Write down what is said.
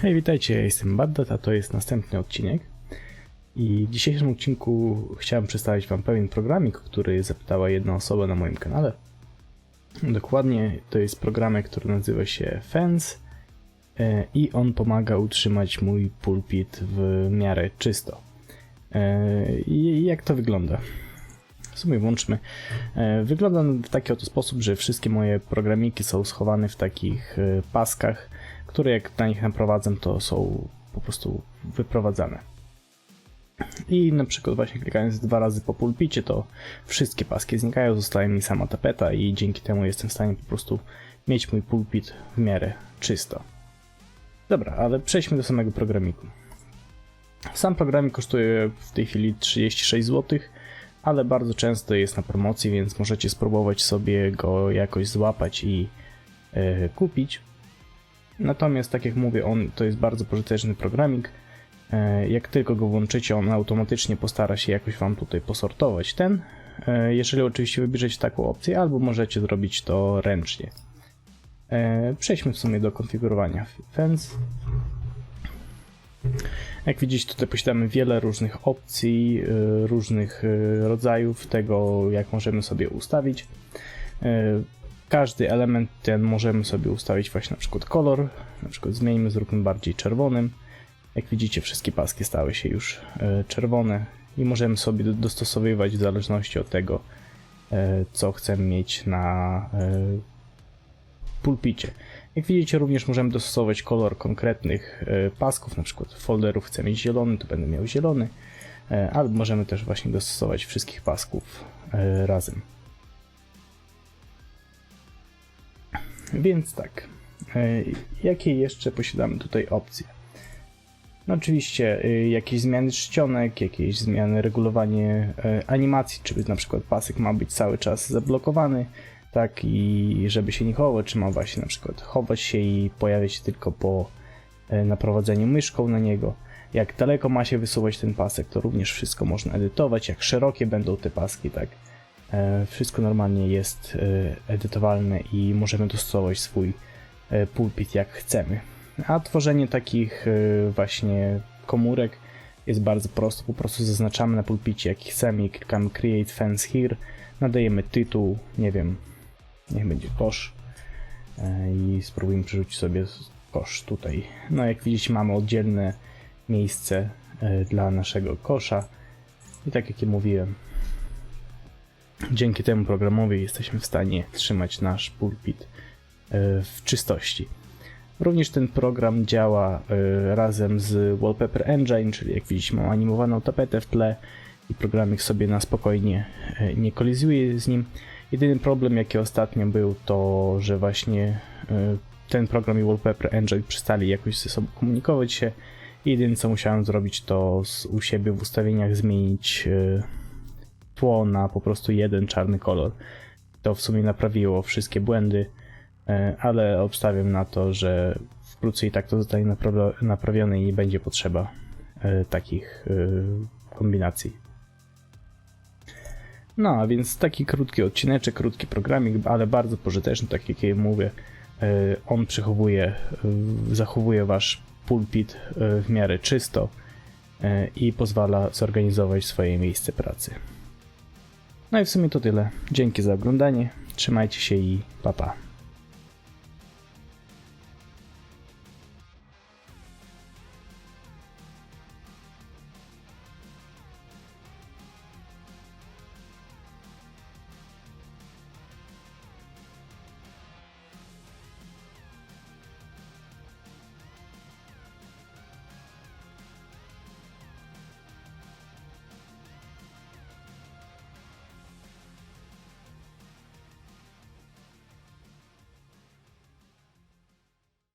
Hej, witajcie, jestem Baddat, a to jest następny odcinek. I w dzisiejszym odcinku chciałem przedstawić Wam pewien programik, który zapytała jedna osoba na moim kanale. Dokładnie to jest programek, który nazywa się Fence e, i on pomaga utrzymać mój pulpit w miarę czysto. E, I jak to wygląda? W sumie włączmy. E, Wygląda w taki oto sposób, że wszystkie moje programiki są schowane w takich paskach, które jak na nich naprowadzę, to są po prostu wyprowadzane. I na przykład właśnie klikając dwa razy po pulpicie, to wszystkie paski znikają, zostaje mi sama tapeta i dzięki temu jestem w stanie po prostu mieć mój pulpit w miarę czysto. Dobra, ale przejdźmy do samego programiku. Sam programik kosztuje w tej chwili 36 zł, ale bardzo często jest na promocji, więc możecie spróbować sobie go jakoś złapać i e, kupić. Natomiast, tak jak mówię, on to jest bardzo pożyteczny programik. E, Jak tylko go włączycie, on automatycznie postara się jakoś Wam tutaj posortować ten. e, Jeżeli oczywiście wybierzecie taką opcję, albo możecie zrobić to ręcznie. E, Przejdźmy w sumie do konfigurowania Fence. Jak widzicie, tutaj posiadamy wiele różnych opcji, różnych rodzajów tego, jak możemy sobie ustawić. Każdy element ten możemy sobie ustawić właśnie na przykład kolor, na przykład zmieńmy, zróbmy bardziej czerwonym. Jak widzicie, wszystkie paski stały się już e, czerwone i możemy sobie do- dostosowywać w zależności od tego, e, co chcemy mieć na e, pulpicie. Jak widzicie, również możemy dostosować kolor konkretnych pasków, na przykład folderów chcę mieć zielony, to będę miał zielony, albo możemy też właśnie dostosować wszystkich pasków razem. Więc tak, e, jakie jeszcze posiadamy tutaj opcje? No oczywiście e, jakieś zmiany czcionek, jakieś zmiany, regulowanie e, animacji, czy na przykład pasek ma być cały czas zablokowany, tak i żeby się nie chować, czy ma właśnie na przykład chować się i pojawiać się tylko po naprowadzeniu myszką na niego. Jak daleko ma się wysuwać ten pasek, to również wszystko można edytować, jak szerokie będą te paski, tak. E, Wszystko normalnie jest e, edytowalne i możemy dostosować swój e, pulpit jak chcemy. A tworzenie takich właśnie komórek jest bardzo prosto. Po prostu zaznaczamy na pulpicie jaki chcemy i klikamy Create Fence Here. Nadajemy tytuł, nie wiem, niech będzie kosz i spróbujmy przerzucić sobie kosz tutaj. No jak widzicie mamy oddzielne miejsce dla naszego kosza i tak jak ja mówiłem, Dzięki temu programowi jesteśmy w stanie trzymać nasz pulpit e, w czystości. Również ten program działa e, razem z Wallpaper Engine, czyli jak widzicie mam animowaną tapetę w tle i programik sobie na spokojnie e, nie kolizuje z nim. Jedyny problem jaki ostatnio był to, że właśnie ten program i Wallpaper Engine przestali jakoś ze sobą komunikować się. Jedyne co musiałem zrobić to u siebie w ustawieniach zmienić tło na po prostu jeden czarny kolor. To w sumie naprawiło wszystkie błędy, e, ale obstawiam na to, że wkrótce i tak to zostanie naprawione i nie będzie potrzeba e, takich e, kombinacji. No, a więc taki krótki odcineczek, krótki programik, ale bardzo pożyteczny, tak jak ja mówię. On przechowuje, zachowuje wasz pulpit w miarę czysto i pozwala zorganizować swoje miejsce pracy. No i w sumie to tyle. Dzięki za oglądanie. Trzymajcie się i pa pa.